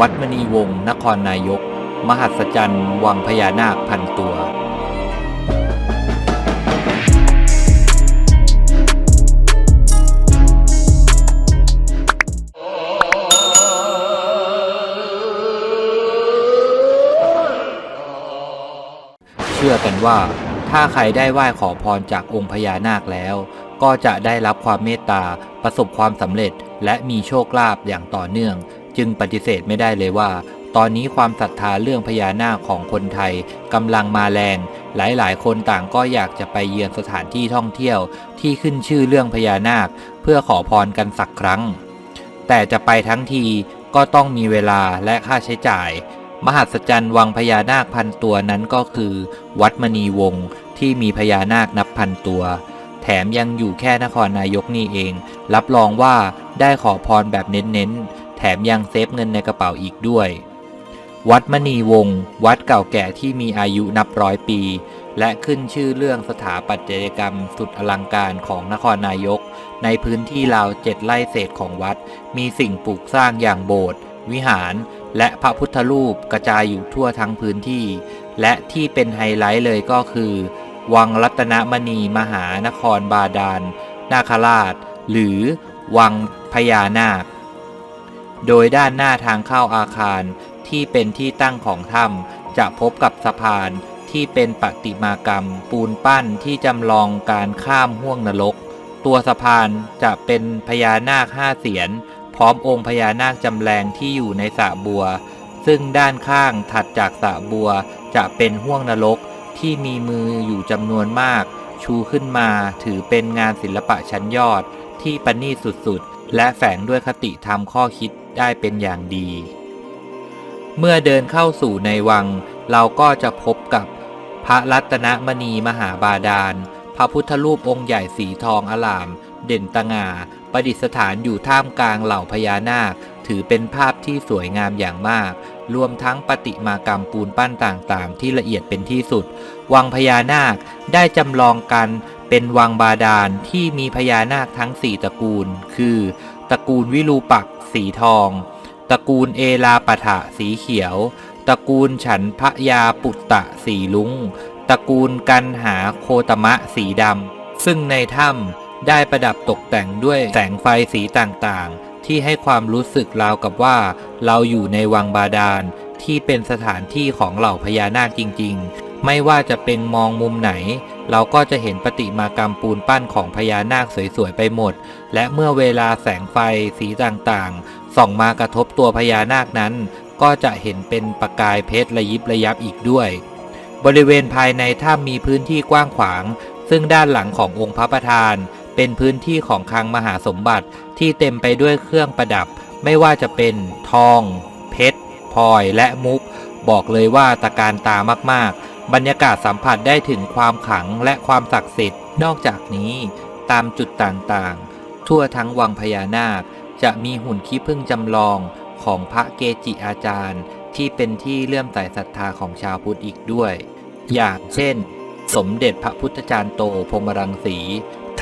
วัดมณีวงศ์นครนายก มหัศจรรย์ วังพญานาคพันตัว เชื่อกันว่า ถ้าใครได้ไหว้ขอพรจากองค์พญานาคแล้ว ก็จะได้รับความเมตตาประสบความสำเร็จ และมีโชคลาภอย่างต่อเนื่อง จึงปฏิเสธไม่ได้เลยว่า ตอนนี้ความศรัทธาเรื่องพญานาคของคนไทยกำลังมาแรง หลายๆ คนต่างก็อยากจะไปเยือนสถานที่ท่องเที่ยว ที่ขึ้นชื่อเรื่องพญานาค เพื่อขอพรกันสักครั้ง แต่จะไปทั้งทีก็ต้องมีเวลาและค่าใช้จ่าย มหัศจรรย์วังพญานาคพันตัวนั้นก็คือ วัดมณีวงศ์ที่มีพญานาคนับพันตัว แถมยังอยู่แค่นครนายกนี่เอง รับรองว่าได้ขอพรแบบเน้นๆ แถมยังเซฟเงินในกระเป๋าอีกด้วย วัดมณีวงศ์วัดเก่าแก่ที่มีอายุนับร้อยปี และขึ้นชื่อเรื่องสถาปัตยกรรมสุดอลังการของนครนายก ในพื้นที่ราวเจ็ดไร่เศษของวัด มีสิ่งปลูกสร้างอย่างโบสถ์วิหาร และพระพุทธรูปกระจายอยู่ทั่วทั้งพื้นที่ และที่เป็นไฮไลท์เลยก็คือ วังรัตนมณีมหานครบาดาลนาคราช หรือวังพญานาค โดยด้านหน้าทางเข้าอาคารที่เป็นที่ตั้งของถ้ำจะพบกับสะพานที่เป็นประติมากรรม ปูนปั้นที่จำลองการข้ามห้วงนรก ตัวสะพานจะเป็นพญานาคห้าเสียน พร้อมองค์พญานาคจำแรงที่อยู่ในสระบัว ซึ่งด้านข้างถัดจากสระบัวจะเป็นห้วงนรก ที่มีมืออยู่จำนวนมาก ชูขึ้นมาถือเป็นงานศิลปะชั้นยอดที่ประณีตสุดๆ และแฝงด้วยคติธรรมข้อคิดได้เป็นอย่างดี เมื่อเดินเข้าสู่ในวัง เราก็จะพบกับพระรัตนมณีมหาบาดาล พระพุทธรูปองค์ใหญ่สีทองอลาม เด่นตงาประดิษฐานอยู่ท่ามกลางเหล่าพญานาค ถือเป็นภาพที่สวยงามอย่างมากรวมทั้งปฏิมากรรมปูนปั้นต่างๆ ที่ละเอียดเป็นที่สุด วังพญานาคได้จำลองกันเป็นวังบาดาลที่มีพญานาคทั้งสี่ตระกูล คือ ตระกูลวิรูปักษ์สีทอง ตระกูลเอลาปะทะสีเขียว ตระกูลฉันพยาปุตตะสีลุงตระกูลกันหาโคตมะสีดำ ซึ่งในถ้ำได้ประดับตกแต่งด้วยแสงไฟสีต่างๆ ที่ให้ความรู้สึกราวกับว่า เราอยู่ในวังบาดาลที่เป็นสถานที่ของเหล่าพญานาคจริง ๆ ไม่ว่าจะเป็นมองมุมไหน เราก็จะเห็นปฏิมากรรมปูนปั้นของพญานาคสวยๆไปหมด และเมื่อเวลาแสงไฟสีต่างๆ ส่องมากระทบตัวพญานาคนั้น ก็จะเห็นเป็นประกายเพชรระยิบระยับอีกด้วย บริเวณภายในถ้ำมีพื้นที่กว้างขวาง ซึ่งด้านหลังขององค์พระประธาน เป็นพื้นที่ของคลังมหาสมบัติที่เต็มไปด้วยเครื่องประดับ ไม่ว่าจะเป็นทอง เพชรพลอยและมุก บอกเลยว่าตะการตามากๆ บรรยากาศสัมผัสได้ถึงความขลังและความศักดิ์สิทธิ์ นอกจากนี้ตามจุดต่างๆ ทั่วทั้งวังพญานาค จะมีหุ่นขี้ผึ้งจำลองของพระเกจิอาจารย์ ที่เป็นที่เลื่อมใสศรัทธาของชาวพุทธอีกด้วย อย่างเช่น สมเด็จพระพุทธจารย์โตพรมรังสี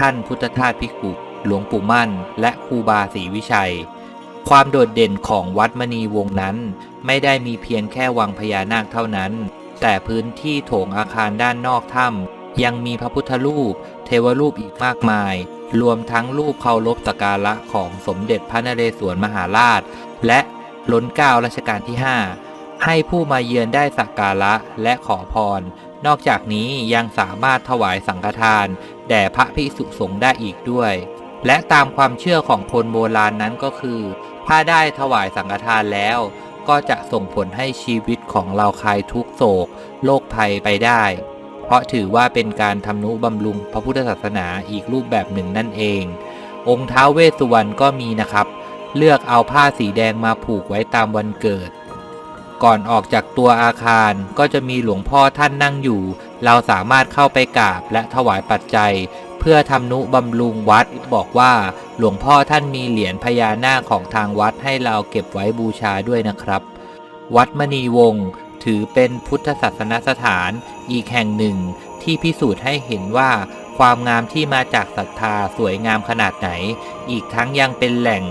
ท่านพุทธทาสพิกุหลวงปู่มั่น และครูบาศรีวิชัย ความโดดเด่นของวัดมณีวงศ์นั้น ไม่ได้มีเพียงแค่วังพญานาคเท่านั้น แต่พื้นที่โถงอาคารด้านนอกถ้ำยังมีพระพุทธรูป เทวรูปอีกมากมาย รวมทั้งรูปเคารพสักการะของสมเด็จพระนเรศวรมหาราช และล้นเกล้ารัชกาลที่ 5 ให้ผู้มาเยือนได้สักการะและขอพรนอกจากนี้ยังสามารถถวายสังฆทาน แด่พระภิกษุสงฆ์ได้อีกด้วย และตามความเชื่อของคนโบราณนั้นก็คือ ถ้าได้ถวายสังฆทานแล้ว ก็จะส่งผลให้ชีวิตของเราคลายทุกโศกโรคภัยไปได้ เพราะถือว่าเป็นการทำนุบำรุงพระพุทธศาสนาอีกรูปแบบหนึ่งนั่นเอง องค์ท้าวเวสสุวรรณก็มีนะครับ เลือกเอาผ้าสีแดงมาผูกไว้ตามวันเกิดก่อนออกจากตัวอาคารก็จะมีหลวงพ่อท่านนั่งอยู่ เราสามารถเข้าไปกราบและถวายปัจจัย เพื่อทำนุบำรุงวัดบอกว่าหลวงพ่อท่านมีเหรียญพญานาคของทางวัดให้เราเก็บไว้บูชาด้วยนะครับ วัดมณีวงศ์ถือเป็นพุทธศาสนสถานอีกแห่งหนึ่ง ที่พิสูจน์ให้เห็นว่าความงามที่มาจากศรัทธาสวยงามขนาดไหน อีกทั้งยังเป็นแหล่ง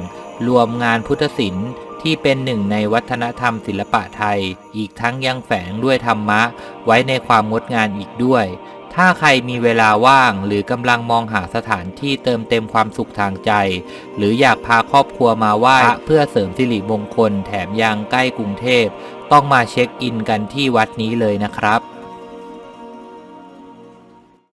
รวมงานพุทธศิลป์ ที่เป็นหนึ่งในวัฒนธรรมศิลปะไทย อีกทั้งยังแฝงด้วยธรรมะ ไว้ในความงดงามอีกด้วย ถ้าใครมีเวลาว่างหรือกำลังมองหาสถานที่เติมเต็มความสุขทางใจ หรืออยากพาครอบครัวมาไหว้เพื่อเสริมสิริมงคลแถมยังใกล้กรุงเทพ ต้องมาเช็คอินกันที่วัดนี้เลยนะครับ